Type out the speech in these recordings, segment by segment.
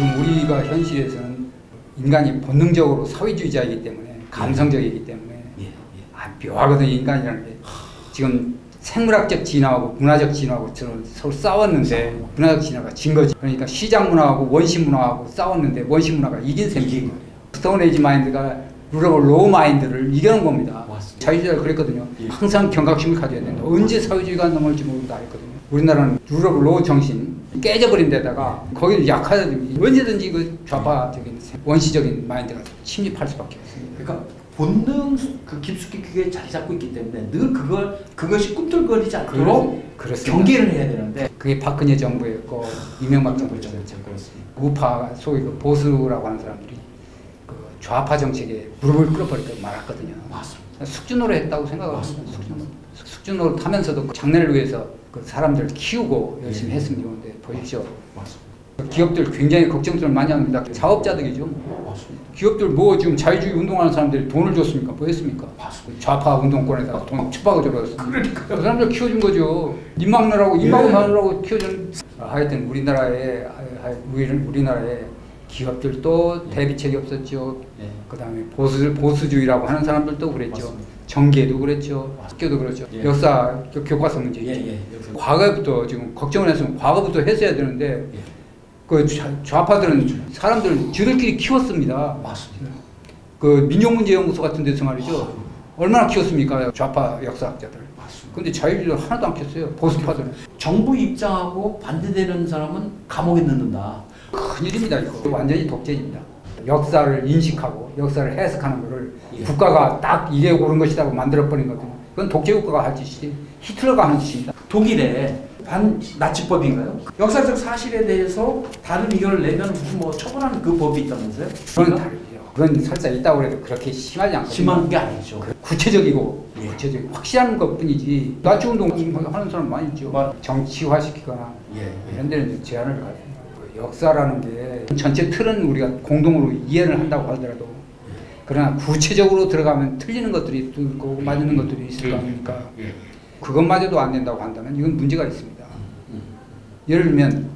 우리가 현실에서는 인간이 본능적으로 사회주의자이기 때문에 감성적이기 때문에 예, 예. 아, 묘하거든요 인간이라는 게. 지금 생물학적 진화하고 문화적 진화하고 서로 싸웠는데 문화적 진화가 진 거지. 그러니까 시장 문화하고 원시 문화하고 싸웠는데 원시 문화가 이긴 셈이에요. 스톤에이지 마인드가 루러블 로우 마인드를 이겨낸 겁니다. 맞습니다. 자유주의가 그랬거든요. 예. 항상 경각심을 가져야 된다. 언제 사회주의가 넘어올지 모른다 했거든요. 우리나라는 루러블 로우 정신 깨져버린 데다가 거기는 약하든 언제든지 그 좌파적인 원시적인 마인드가 침입할 수밖에 없습니다 그러니까 본능 그 깊숙이 그게 자리 잡고 있기 때문에 늘 그걸 그것이 꿈틀거리지 않도록 그렇습니다. 경계를 해야 되는데 그게 박근혜 정부였고 이명박 정부였죠. 그렇죠, 그렇습니다. 우파 소위 그 보수라고 하는 사람들이 그 좌파 정책에 무릎을 꿇어버리고 말았거든요. 맞습니다. 숙주노로 했다고 생각합니다. 숙주노. 숙주노를 타면서도 그 장래를 위해서 그 사람들을 키우고 열심히 예. 했으면 좋은데 보십시오. 맞습니다. 기업들 굉장히 걱정들을 많이 합니다. 자업자득이죠. 맞습니다. 기업들 뭐 지금 자유주의 운동하는 사람들이 돈을 줬습니까? 뭐 했습니까? 맞습니다. 좌파 운동권에다가 돈 축박을 줘버렸습니다. 그러니까요. 그 사람들 키워준 거죠. 입 막느라고 입 예. 막고 마느라고 키워준. 하여튼 우리나라에 하- 우리 우리나라에 기업들도 대비책이 없었죠. 예. 그다음에 보수 보수주의라고 하는 사람들도 그랬죠. 맞습니다. 정계도 그랬죠. 학교도 그렇죠. 예. 역사 교- 교과서 문제 예. 예. 과거부터 지금 걱정을 했으면 과거부터 했어야 되는데 예. 그 좌- 좌파들은 사람들 지들끼리 키웠습니다. 맞습니다. 그 민족문제연구소 같은 데서 말이죠. 얼마나 키웠습니까? 좌파 역사학자들. 맞습니다. 근데 자유주의를 하나도 안 켰어요. 보수파들은. 정부 입장하고 반대되는 사람은 감옥에 넣는다. 큰일입니다. 이거. 완전히 독재입니다. 역사를 인식하고 역사를 해석하는 거를 예. 국가가 딱 이게 옳은 것이라고 만들어버린 거거든요. 그건 독재국가가 할 짓이지 히틀러가 하는 짓입니다. 독일의 반 나치법인가요? 역사적 사실에 대해서 다른 의견을 내면 무슨 뭐 처벌하는 그 법이 있다면서요? 그건 다르죠. 그런 설사 있다고 해도 그렇게 심하지 않거든요. 심한 게 아니죠. 그 구체적이고 예. 구체적이고 확실한 것뿐이지 나치 운동 하는 사람 많이 있죠. 맞- 정치화시키거나 예. 이런 데는 제한을 가요. 그 역사라는 게 전체 틀은 우리가 공동으로 이해를 한다고 하더라도 그러나 구체적으로 들어가면 틀리는 것들이 또 있고 맞는 것들이 있을 거 아닙니까? 예. 그것마저도 안 된다고 한다면 이건 문제가 있습니다. 음. 예를 들면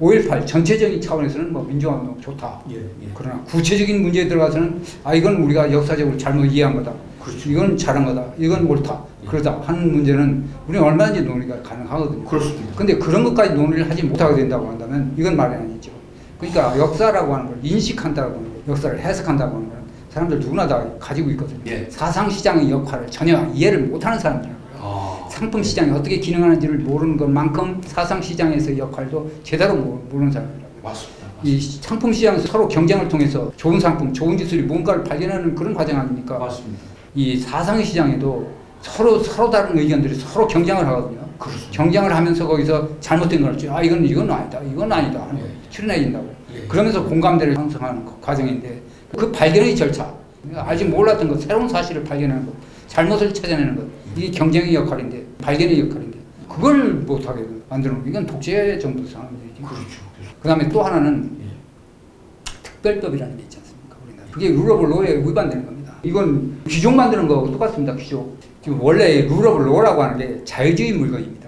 5.18 전체적인 차원에서는 뭐 민주화운동 좋다. 예. 예. 그러나 구체적인 문제에 들어가서는 아 이건 우리가 역사적으로 잘못 이해한 거다. 그렇죠. 이건 잘한 거다. 이건 옳다. 그러다 하는 문제는 우리는 얼마든지 논의가 가능하거든요. 그렇습니다. 근데 그런 것까지 논의를 하지 못하게 된다고 한다면 이건 말이 아니죠. 그러니까 역사라고 하는 걸 인식한다고 하는 거, 역사를 해석한다고 하는 건 사람들 누구나 다 가지고 있거든요. 예. 사상 시장의 역할을 전혀 이해를 못하는 사람들이라고요. 아. 상품 시장이 어떻게 기능하는지를 모르는 것만큼 사상 시장에서의 역할도 제대로 모- 모르는 사람이라고요. 맞습니다. 이 상품 시장에서 서로 경쟁을 통해서 좋은 상품, 좋은 기술이 뭔가를 발견하는 그런 과정 아닙니까? 맞습니다. 이 사상 시장에도 서로 서로 다른 의견들이 서로 경쟁을 하거든요. 그렇습니다. 경쟁을 하면서 거기서 잘못된 걸아 이건 이건 아니다, 이건 아니다 하는 거 예. 추론해 준다고. 예. 그러면서 공감대를 형성하는 그 과정인데 그 발견의 절차, 아직 몰랐던 것, 새로운 사실을 발견하는 것, 잘못을 찾아내는 것, 이게 경쟁의 역할인데 발견의 역할인데 그걸 못하게 만드는 거 이건 독재 정부 상황이지. 그렇죠. 그다음에 또 하나는 예. 특별법이라는 게 있지 않습니까? 우리나라. 그게 룰러블 로에 위반되는 겁니다. 이건 귀족 만드는 거하고 똑같습니다. 귀족. 지금 원래 룰러블 로라고 하는 게 자유주의 물건입니다.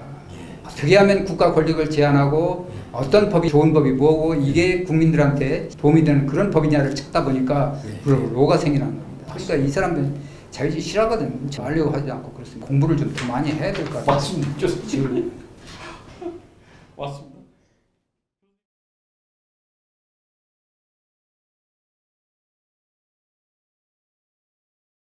어떻게 하면 국가 권력을 제한하고 어떤 법이 좋은 법이 뭐고 이게 국민들한테 도움이 되는 그런 법이냐를 찾다 보니까 예. 룰러블 로가 생겨난 겁니다. 그러니까 이 사람들 자유주의 싫어하거든. 하려고 하지 않고 그렇습니다. 공부를 좀 더 많이 해야 될 것 같아요. 맞습니다. 맞습니다.